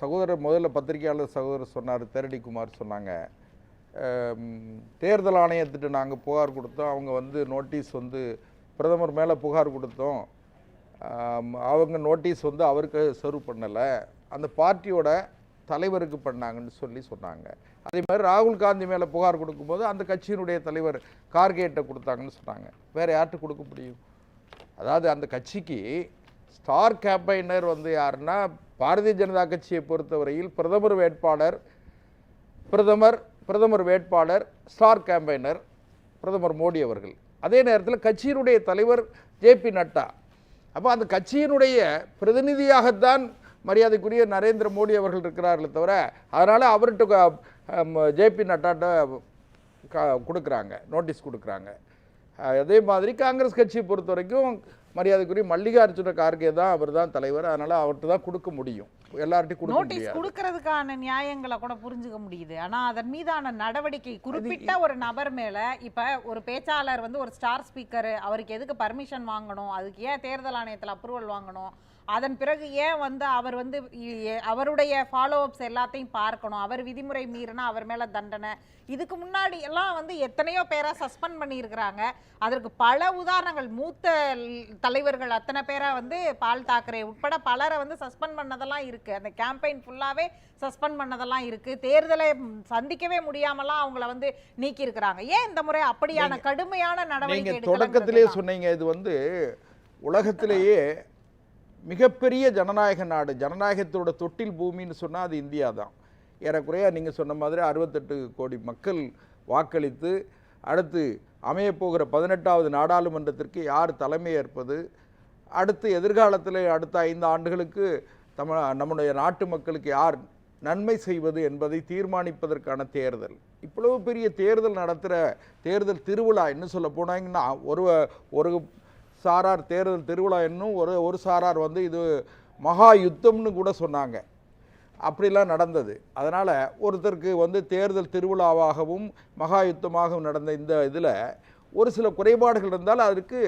சகோதரர் முதல்ல பத்திரிகையாளர் சகோதரர் சொன்னார் தேரடி குமார் சொன்னாங்க. தேர்தல் ஆணையத்திட்ட நாங்கள் புகார் கொடுத்தோம். அவங்க வந்து நோட்டீஸ் வந்து பிரதமர் மேலே புகார் கொடுத்தோம். அவங்க நோட்டீஸ் வந்து அவருக்கு சர்வ் பண்ணலை. அந்த பார்ட்டியோட தலைவருக்கு பண்ணாங்கன்னு சொல்லி சொன்னாங்க. அதே மாதிரி ராகுல் காந்தி மேலே புகார் கொடுக்கும்போது அந்த கட்சியினுடைய தலைவர் கார்கேட்டை கொடுத்தாங்கன்னு சொன்னாங்க. வேறு யார்கிட்ட கொடுக்க முடியும்? அதாவது அந்த கட்சிக்கு ஸ்டார் கேம்பைனர் வந்து யாருன்னா பாரதிய ஜனதா கட்சியை பொறுத்தவரையில் பிரதமர் வேட்பாளர் பிரதமர் பிரதமர் வேட்பாளர் ஸ்டார் கேம்பைனர் பிரதமர் மோடி அவர்கள். அதே நேரத்தில் கட்சியினுடைய தலைவர் ஜேபி நட்டா. அப்போ அந்த கட்சியினுடைய பிரதிநிதியாகத்தான் மரியாதைக்குரிய நரேந்திர மோடி அவர்கள் இருக்கிறார்களே தவிர அதனால் அவர்கிட்ட ஜேபி நட்டாட்ட கொடுக்குறாங்க நோட்டீஸ் கொடுக்குறாங்க. அதே மாதிரி காங்கிரஸ் கட்சியை பொறுத்த வரைக்கும் மரியாதைக்குரிய மல்லிகார்ஜுன கார்கே தான் அவர் தான் தலைவர். அதனால் அவர்கிட்ட தான் கொடுக்க முடியும். எல்லார்ட்டையும் கொடுக்க நோட்டீஸ் கொடுக்கறதுக்கான நியாயங்களை கூட புரிஞ்சுக்க முடியுது. ஆனா அதன் மீதான நடவடிக்கை குறிப்பிட்ட ஒரு நபர் மேல இப்ப ஒரு பேச்சாளர் வந்து ஒரு ஸ்டார் ஸ்பீக்கர் அவருக்கு எதுக்கு பர்மிஷன் வாங்கணும்? அதுக்கு ஏன் தேர்தல் ஆணையத்துல அப்ரூவல் வாங்கணும்? அதன் பிறகு ஏன் வந்து அவர் வந்து அவருடைய ஃபாலோ அப்ஸ் எல்லாத்தையும் பார்க்கணும்? அவர் விதிமுறை மீறினா அவர் மேல தண்டனை. இதுக்கு முன்னாடி எல்லாம் வந்து எத்தனையோ பேரை சஸ்பெண்ட் பண்ணியிருக்கிறாங்க. அதற்கு பல உதாரணங்கள். மூத்த தலைவர்கள் அத்தனை பேரை வந்து பால் தாக்கரே உட்பட பலரை வந்து சஸ்பெண்ட் பண்ணதெல்லாம் இருக்கு. அந்த கேம்பெயின் ஃபுல்லாவே சஸ்பெண்ட் பண்ணதெல்லாம் இருக்கு. தேர்தலை சந்திக்கவே முடியாமலாம் அவங்கள வந்து நீக்கி இருக்கிறாங்க ஏன் இந்த முறை அப்படியான கடுமையான நடவடிக்கை தொடக்கத்திலே சொன்னீங்க இது வந்து உலகத்திலேயே மிகப்பெரிய ஜனநாயக நாடு ஜனநாயகத்தோட தொட்டில் பூமின்னு சொன்னால் அது இந்தியா தான். ஏறக்குறைய நீங்கள் சொன்ன மாதிரி அறுபத்தெட்டு கோடி மக்கள் வாக்களித்து அடுத்து அமையப்போகிற பதினெட்டாவது நாடாளுமன்றத்திற்கு யார் தலைமை ஏற்பது? அடுத்து எதிர்காலத்தில் அடுத்த ஐந்து ஆண்டுகளுக்கு தம நம்முடைய நாட்டு மக்களுக்கு யார் நன்மை செய்வது என்பதை தீர்மானிப்பதற்கான தேர்தல். இவ்வளவு பெரிய தேர்தல் நடத்துகிற தேர்தல் திருவிழா என்ன சொல்ல போனாங்கன்னா ஒரு ஒரு சாரார் தேர்தல் திருவிழா என்னும் ஒரு ஒரு சாரார் வந்து இது மகா யுத்தம்னு கூட சொன்னாங்க. அப்படிலாம் நடந்தது. அதனால் ஒருத்தருக்கு வந்து தேர்தல் திருவிழாவாகவும் மகா யுத்தமாகவும் நடந்த இந்த இதில் ஒரு சில குறைபாடுகள் இருந்தால் அதற்கு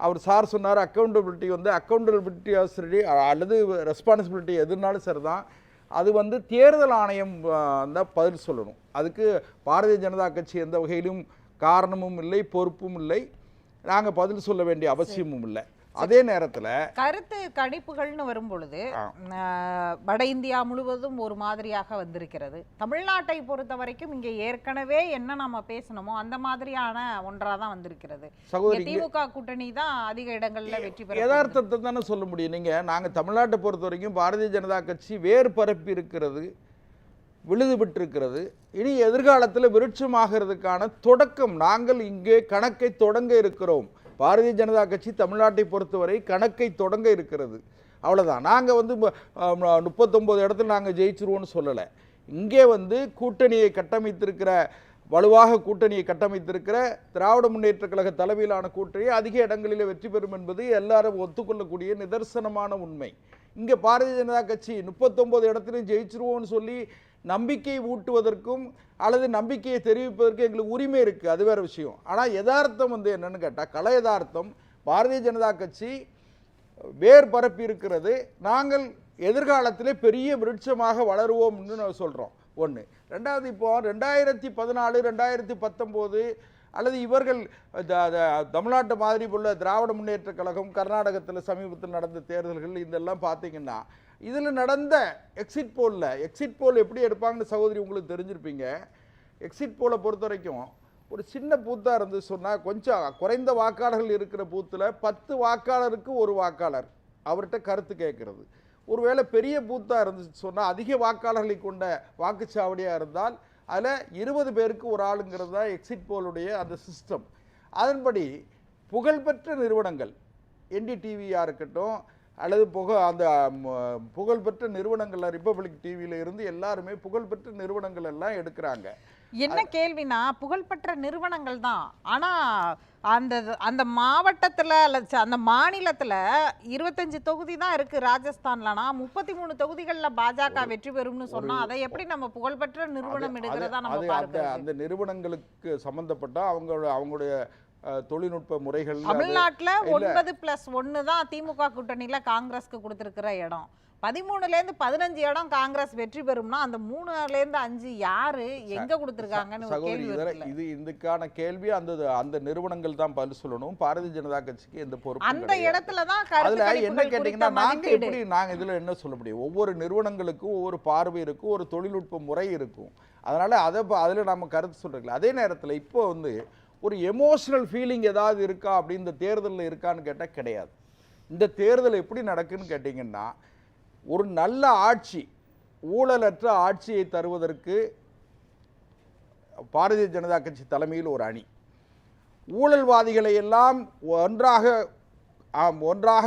அவர் சார் சொன்னார் அக்கௌண்டபிலிட்டி வந்து அக்கௌண்டபிலிட்டி ஆசிரியர் அல்லது ரெஸ்பான்சிபிலிட்டி எதுனாலும் சரி தான் அது வந்து தேர்தல் ஆணையம் தான் பதில் சொல்லணும். அதுக்கு பாரதிய ஜனதா கட்சி எந்த வகையிலும் காரணமும் இல்லை பொறுப்பும் இல்லை. நாங்கள் பதில் சொல்ல வேண்டிய அவசியமும் இல்லை. அதே நேரத்தில் கருத்து கணிப்புகள்னு வரும் பொழுது வட இந்தியா முழுவதும் ஒரு மாதிரியாக வந்திருக்கிறது. தமிழ்நாட்டை பொறுத்த வரைக்கும் இங்க ஏற்கனவே என்ன நாம பேசணுமோ அந்த மாதிரியான ஒன்றா தான் வந்திருக்கிறது. திமுக கூட்டணி தான் அதிக இடங்கள்ல வெற்றி பெற யதார்த்தத்தை தானே சொல்ல முடியும். நீங்கள் நாங்கள் தமிழ்நாட்டை பொறுத்த வரைக்கும் பாரதிய ஜனதா கட்சி வேர் பரப்பி இருக்கிறது. விழுதுபட்டிருக்கிறது. இனி எதிர்காலத்தில் விருட்சமாகிறதுக்கான தொடக்கம். நாங்கள் இங்கே கணக்கை தொடங்க இருக்கிறோம். பாரதிய ஜனதா கட்சி தமிழ்நாட்டை பொறுத்தவரை கணக்கை தொடங்க இருக்கிறது. அவ்வளோதான் நாங்கள் வந்து முப்பத்தொம்போது இடத்துல நாங்கள் ஜெயிச்சிருவோம்னு சொல்லலை. இங்கே வந்து கூட்டணியை கட்டமைத்திருக்கிற வலுவாக கூட்டணியை கட்டமைத்திருக்கிற திராவிட முன்னேற்ற கழக தலைமையிலான கூட்டணி அதிக இடங்களில் வெற்றி பெறும் என்பது எல்லாரும் ஒத்துக்கொள்ளக்கூடிய நிதர்சனமான உண்மை. இங்கே பாரதிய ஜனதா கட்சி முப்பத்தொம்போது இடத்துலையும் ஜெயிச்சிருவோம்னு சொல்லி நம்பிக்கை ஊட்டுவதற்கும் அல்லது நம்பிக்கையை தெரிவிப்பதற்கு எங்களுக்கு உரிமை இருக்குது அது வேற விஷயம். ஆனால் யதார்த்தம் வந்து என்னென்னு கேட்டால் கலை யதார்த்தம் பாரதிய ஜனதா கட்சி வேர் பரப்பி இருக்கிறது. நாங்கள் எதிர்காலத்திலே பெரிய விருட்சமாக வளருவோம்னு நான் சொல்கிறோம் ஒன்று ரெண்டாவது இப்போ ரெண்டாயிரத்தி பதினாலு ரெண்டாயிரத்தி பத்தொம்போது அல்லது இவர்கள் தமிழ்நாட்டு மாதிரி உள்ள திராவிட முன்னேற்ற கழகம் கர்நாடகத்தில் சமீபத்தில் நடந்த தேர்தல்கள் இதெல்லாம் பார்த்தீங்கன்னா இதில் நடந்த எக்ஸிட் போலில் எக்ஸிட் போல் எப்படி எடுப்பாங்கன்னு சகோதரி உங்களுக்கு தெரிஞ்சிருப்பீங்க. எக்ஸிட் போலை பொறுத்த வரைக்கும் ஒரு சின்ன பூத்தாக இருந்து சொன்னால் கொஞ்சம் குறைந்த வாக்காளர்கள் இருக்கிற பூத்தில் பத்து வாக்காளருக்கு ஒரு வாக்காளர் அவர்கிட்ட கருத்து கேட்கறது. ஒருவேளை பெரிய பூத்தாக இருந்து சொன்னால் அதிக வாக்காளர்களை கொண்ட வாக்குச்சாவடியாக இருந்தால் அதில் இருபது பேருக்கு ஒரு ஆளுங்கிறது தான் எக்ஸிட் போலுடைய அந்த சிஸ்டம் அதன்படி புகழ்பெற்ற நிறுவனங்கள் என்டிடிவியாக இருக்கட்டும் அல்லது புக அந்த புகழ்பெற்ற நிறுவனங்களில் ரிப்பப்ளிக் டிவியில் இருந்து எல்லாருமே புகழ்பெற்ற நிறுவனங்கள் எல்லாம் எடுக்கிறாங்க. என்ன கேள்வினா புகழ்பெற்ற நிறுவனங்கள் தான். ஆனா அந்த அந்த மாவட்டத்துல அல்லது அந்த மாநிலத்துல இருபத்தஞ்சு தொகுதி தான் இருக்கு ராஜஸ்தான்லனா முப்பத்தி மூணு தொகுதிகள்ல பாஜக வெற்றி பெறும்னு சொன்னா அதை எப்படி நம்ம புகழ்பெற்ற நிறுவனம் எடுக்கிறதா நம்ம அது அந்த நிறுவனங்களுக்கு சம்பந்தப்பட்ட அவங்களோட அவங்களுடைய தொழில்நுட்ப முறைகள் தமிழ்நாட்டுல. ஒன்பது பிளஸ் ஒன்னு தான் திமுக கூட்டணியில காங்கிரஸ்க்கு கொடுத்திருக்கிற இடம். பதிமூணுல இருந்து பதினஞ்சு இடம் காங்கிரஸ் வெற்றி பெறும்னா அந்த மூணுல இருந்து அஞ்சு யாரு எங்க கொடுத்திருக்காங்கன்னு. இது இதுக்கான கேள்வி அந்த அந்த நிறுவனங்கள் தான் பதில் சொல்லணும் பாரதிய ஜனதா கட்சிக்கு எந்த பொறுப்பும் அந்த. இடத்துல தான் அதுல என்ன கேட்டீங்கன்னா குறித்த நாங்க மதிப்பீடு. எப்படி நாங்க இதுல என்ன சொல்ல முடியும் ஒவ்வொரு நிறுவனங்களுக்கும் ஒவ்வொரு பார்வை இருக்கும் ஒரு தொழில்நுட்ப முறை இருக்கும் அதனால அதை அதுல நம்ம கருத்து சொல்றீங்களா அதே நேரத்துல இப்போ வந்து ஒரு எமோஷனல் ஃபீலிங் ஏதாவது இருக்கா அப்படி இந்த தேர்தலில் இருக்கான்னு கேட்டா கிடையாது இந்த தேர்தல் எப்படி நடக்குன்னு கேட்டிங்கன்னா ஒரு நல்ல ஆட்சி ஊழலற்ற ஆட்சியை தருவதற்கு பாரதிய ஜனதா கட்சி தலைமையில் ஒரு அணி. ஊழல்வாதிகளை எல்லாம் ஒன்றாக ஒன்றாக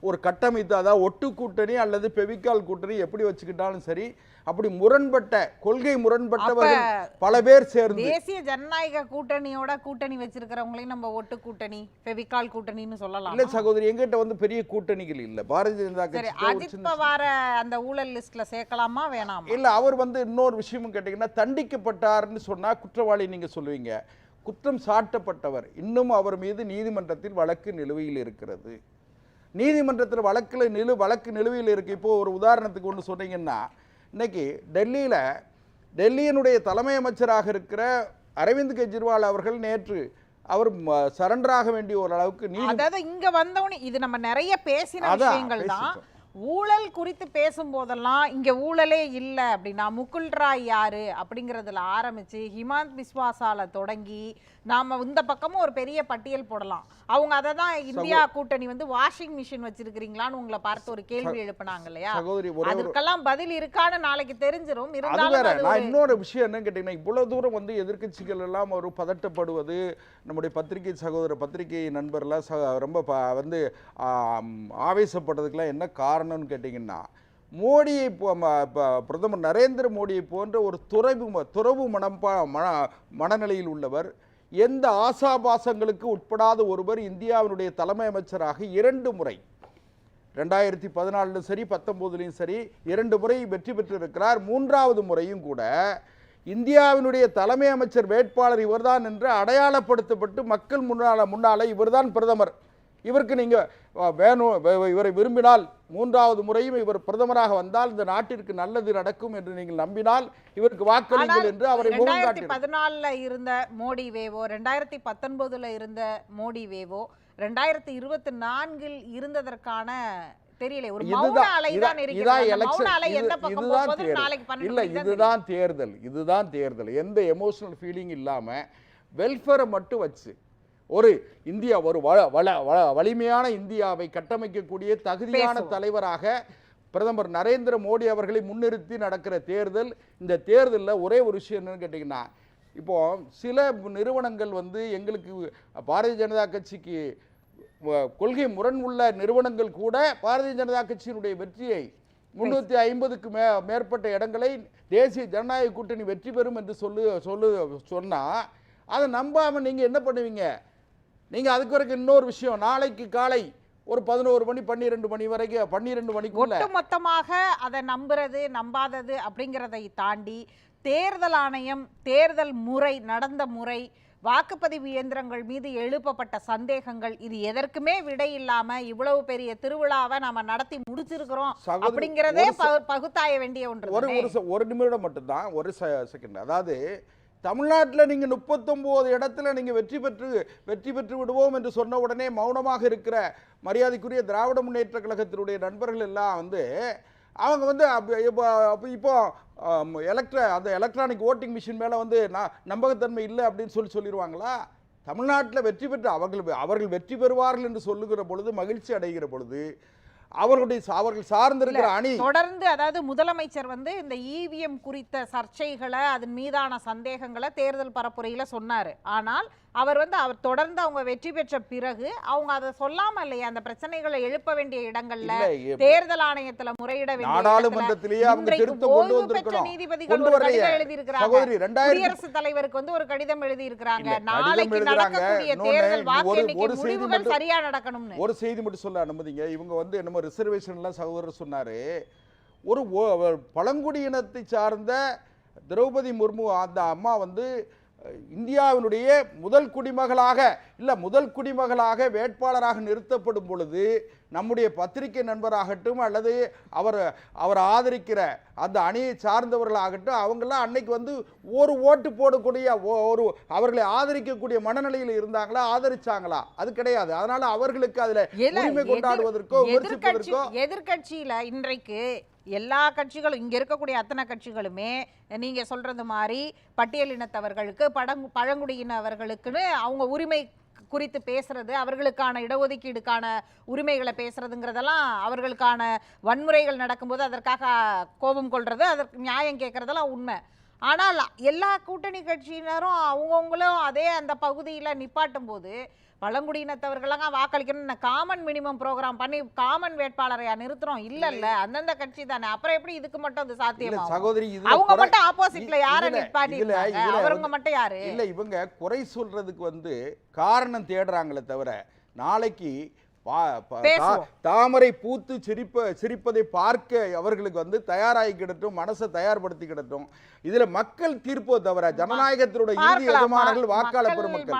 ஒரு கட்டமைத்து அதாவது ஒட்டு கூட்டணி அல்லது பெவிக்கால் கூட்டணி எப்படி வச்சுக்கிட்டாலும் சரி அப்படி முரண்பட்ட கொள்கை முரண்பட்டவர்கள் பல பேர் சேர்ந்து. தேசிய ஜனநாயக கூட்டணியோட கூட்டணி வச்சிருக்கிறவங்களையும் நம்ம ஒட்டு கூட்டணி ஃபெவிகால் கூட்டணின்னு சொல்லலாம்? இல்ல சகோதரி எங்கிட்ட வந்து பெரிய கூட்டணிகள் இல்ல. பாரதிய ஜனதா கட்சி அஜித் பவார அந்த ஊழல் லிஸ்ட்ல சேர்க்கலாமா வேணாமா? இல்ல அவர் வந்து இன்னொரு விஷயமும் கேட்டீங்கன்னா தண்டிக்கப்பட்டார்னு சொன்னா குற்றவாளி நீங்க சொல்லுவீங்க. குற்றம் சாட்டப்பட்டவர். இன்னும் அவர் மீது நீதிமன்றத்தில் வழக்கு நிலுவையில் இருக்கிறது. நீதிமன்றத்தில் வழக்கில் நிலு வழக்கு நிலுவையில் இருக்கு. இப்போ ஒரு உதாரணத்துக்கு ஒன்று சொன்னீங்கன்னா இன்னைக்கு டெல்லியில் டெல்லியினுடைய தலைமை அமைச்சராக இருக்கிற அரவிந்த் கெஜ்ரிவால் அவர்கள் நேற்று அவர் சரண்டராக வேண்டிய ஒரு அளவுக்கு நீதி அதாவது இங்க வந்தவனே இது நம்ம நிறைய பேசின விஷயங்கள் தான். ஊழல் குறித்து பேசும்போதெல்லாம் இங்க ஊழலே இல்ல அப்படின்னா முகுல் ராய் யாரு அப்படிங்கறதுல ஆரம்பிச்சு ஹிமாந்த் பிஸ்வாசால தொடங்கி நாம இந்த பக்கமும் ஒரு பெரிய பட்டியல் போடலாம். அவங்க அதை தான் இந்தியா கூட்டணி வந்து வாஷிங் மிஷின் வச்சிருக்கிறீங்களான்னு உங்களை பார்த்து ஒரு கேள்வி எழுப்புனாங்க இல்லையா அதற்கெல்லாம் பதில் இருக்கான்னு நாளைக்கு தெரிஞ்சிரும். அது இருந்தாலும் நான் இன்னொரு விஷயம் என்னன்னு கேட்டீங்கன்னா இவ்வளவு தூரம் வந்து எதிர்க்கட்சிகள் எல்லாம் ஒரு பதட்டப்படுவது நம்முடைய பத்திரிகை சகோதர பத்திரிகை நண்பர்லாம் ச ரொம்ப வந்து ஆம், ஆவேசப்படுறதுக்கெல்லாம் என்ன காரணம்னு கேட்டிங்கன்னா மோடியை பிரதமர் நரேந்திர மோடியை போன்ற ஒரு துறவு துறவு மனப்பா மன மனநிலையில் உள்ளவர் எந்த ஆசாபாசங்களுக்கு உட்படாத ஒருவர் இந்தியாவினுடைய தலைமை அமைச்சராக இரண்டு முறை ரெண்டாயிரத்தி பதினாலிலும் சரி பத்தொம்போதுலேயும் சரி இரண்டு முறை வெற்றி பெற்றிருக்கிறார். மூன்றாவது முறையும் கூட இந்தியாவினுடைய தலைமை அமைச்சர் வேட்பாளர் இவர்தான் என்று அடையாளப்படுத்தப்பட்டு மக்கள் முன்னால முன்னாலே இவர்தான் பிரதமர். இவருக்கு நீங்க அஹ், வேணும் இவரை விரும்பினால் மூன்றாவது முறையும் இவர் பிரதமராக வந்தால் இந்த நாட்டிற்கு நல்லது நடக்கும் என்று நீங்கள் நம்பினால் இவருக்கு வாக்களிங்கள் என்று அவரை ரெண்டாயிரத்தி பதினாலுல இருந்த மோடி வேவோ ரெண்டாயிரத்தி பத்தொன்பதுல இருந்த மோடி வேவோ ரெண்டாயிரத்தி இருபத்தி நான்கில் இருந்ததற்கான தெரியல. ஒரு மௌன இதுதான் அலை தான் இல்ல. இதுதான் தேர்தல். இதுதான் தேர்தல். எந்த எமோஷனல் ஃபீலிங் இல்லாம வெல்ஃபேரை மட்டும் வச்சு ஒரு இந்தியா ஒரு வலிமையான இந்தியாவை கட்டமைக்கக்கூடிய தகுதியான. தலைவராக பிரதமர் நரேந்திர மோடி அவர்களை முன்னிறுத்தி நடக்கிற தேர்தல் இந்த தேர்தலில் ஒரே ஒரு விஷயம் என்னன்னு கேட்டிங்கன்னா இப்போ சில நிறுவனங்கள் வந்து எங்களுக்கு பாரதிய ஜனதா கட்சிக்கு கொள்கை முரண் உள்ள நிறுவனங்கள் கூட பாரதிய ஜனதா கட்சியினுடைய வெற்றியை முன்னூற்றி ஐம்பதுக்கு மே மேற்பட்ட இடங்களை தேசிய ஜனநாயக கூட்டணி வெற்றி பெறும் என்று சொல்லு சொல்லு சொன்னா அதை நம்பாம நீங்க என்ன பண்ணுவீங்க நீங்க அதுக்கு வரைக்கும் இன்னொரு விஷயம் நாளைக்கு காலை ஒரு பதினோரு மணி பன்னிரெண்டு மணி வரைக்கும் பன்னிரெண்டு மணிக்குள்ள. மொத்தமாக அதை நம்புறது நம்பாதது அப்படிங்கிறதை தாண்டி தேர்தல் ஆணையம் தேர்தல் முறை நடந்த முறை வாக்குப்பதிவு இயந்திரங்கள் மீது எழுப்பப்பட்ட சந்தேகங்கள் இது எதற்குமே விடை இல்லாம இவ்வளவு பெரிய திருவிழாவை நாம நடத்தி முடிச்சிருக்கிறோம் அப்படிங்கிறதே பகுத்தாய வேண்டிய ஒன்று ஒரு ஒரு நிமிடம் மட்டும்தான் ஒரு செகண்ட் அதாவது தமிழ்நாட்டில் நீங்கள் முப்பத்தொம்போது இடத்துல நீங்கள் வெற்றி பெற்று வெற்றி பெற்று விடுவோம் என்று சொன்ன உடனே மௌனமாக இருக்கிற மரியாதைக்குரிய திராவிட முன்னேற்ற கழகத்தினுடைய நண்பர்கள் எல்லாம் வந்து அவங்க வந்து இப்போ இப்போ எலக்ட்ர அந்த எலக்ட்ரானிக் ஓட்டிங் மிஷின் மேலே வந்து நான் நம்பகத்தன்மை இல்லை அப்படின்னு சொல்லி சொல்லிடுவாங்களா தமிழ்நாட்டில் வெற்றி பெற்று அவர்கள் அவர்கள் வெற்றி பெறுவார்கள் என்று சொல்லுகிற பொழுது மகிழ்ச்சி அடைகிற பொழுது அவர்களுடைய அவர்கள் சார்ந்திருக்கிற அணி. தொடர்ந்து அதாவது முதலமைச்சர் வந்து இந்த இவிஎம் குறித்த சர்ச்சைகளை அதன் மீதான சந்தேகங்களை தேர்தல் பரப்புரையில சொன்னாரு. ஆனால் அவர் வந்து அவர் தொடர்ந்து அவங்க வெற்றி பெற்ற பிறகு அவங்க அதை சொல்லாம இல்லையா அந்த பிரச்சனைகளை எழுப்ப வேண்டிய இடங்கள்ல தேர்தல் ஆணையத்துல முறையிட வேண்டிய நாடாளுமன்றத்திலேயே அவங்க திருத்தம் கொண்டு வந்திருக்கணும். நீதிபதிகள் ஒரு. கடிதம் சகோதரி ரெண்டாயிரத்தி குடியரசுத் தலைவருக்கு வந்து ஒரு கடிதம் எழுதி கடிதம் நாளைக்கு. நடக்கக்கூடிய தேர்தல் வாக்கு எண்ணிக்கை முடிவுகள் சரியா நடக்கணும்னு. ஒரு செய்தி மட்டும் சொல்ல அனுமதிங்க. இவங்க வந்து என்னமோ ரிசர்வேஷன்லாம் சகோதரர் சொன்னாரு. ஒரு பழங்குடியினத்தை சார்ந்த திரௌபதி முர்மு அந்த அம்மா வந்து இந்தியாவினுடைய முதல் குடிமகளாக இல்லை முதல் குடிமகளாக வேட்பாளராக நிறுத்தப்படும் பொழுது நம்முடைய பத்திரிகை நண்பராகட்டும் அல்லது அவர் அவர் ஆதரிக்கிற அந்த அணியை சார்ந்தவர்களாகட்டும் அவங்கெல்லாம் அன்னைக்கு வந்து ஒரு ஓட்டு போடக்கூடிய ஒரு அவர்களை ஆதரிக்கக்கூடிய மனநிலையில் இருந்தாங்களா ஆதரிச்சாங்களா? அது கிடையாது. அதனால அவர்களுக்கு அதுல உரிமை கொண்டாடுவதற்கோ விமர்சிப்பதற்கோ எதிர்க்கட்சியில இன்றைக்கு எல்லா கட்சிகளும் இங்க இருக்கக்கூடிய அத்தனை கட்சிகளுமே நீங்க சொல்றது மாதிரி பட்டியலினத்தவர்களுக்கு படங்கு பழங்குடியினவர்களுக்குன்னு அவங்க உரிமை குறித்து பேசுறது அவர்களுக்கான இடஒதுக்கீடுக்கான உரிமைகளை பேசுறதுங்கிறதெல்லாம் அவர்களுக்கான வன்முறைகள் நடக்கும்போது அதற்காக கோபம் கொள்றது அதற்கு நியாயம் கேட்கறதெல்லாம் உண்மை. ஆனால் எல்லா கூட்டணி கட்சியினரும் அவங்கவுங்களும் அதே அந்த பகுதியில் நிப்பாட்டும் போது பழங்குடியினத்தவர்களெல்லாம் வாக்களிக்கணும் காமன் மினிமம் ப்ரோக்ராம் பண்ணி காமன் வேட்பாளரையா நிறுத்துறோம். இல்ல இல்ல. அந்தந்த கட்சி தானே. அப்புறம் எப்படி இதுக்கு மட்டும் அது இல்ல சாத்தியமாகும் சகோதரி அவங்க மட்டும் ஆப்போசிட்ல யார நிப்பாட்டி அவருங்க மட்டும் யாரு? இல்ல இவங்க குறை சொல்றதுக்கு வந்து காரணம் தேடுறாங்களே தவிர நாளைக்கு. தாமரை பூத்து சிரிப்ப சிரிப்பதை பார்க்க அவர்களுக்கு வந்து தயாராகிக்கிடட்டும் மனசை தயார்படுத்திக்கிடட்டும் இதுல மக்கள் தீர்ப்போ தவிர ஜனநாயகத்தினுடைய இறுதி எஜமானர்கள் வாக்காளர் மக்கள் பெருமக்கள்.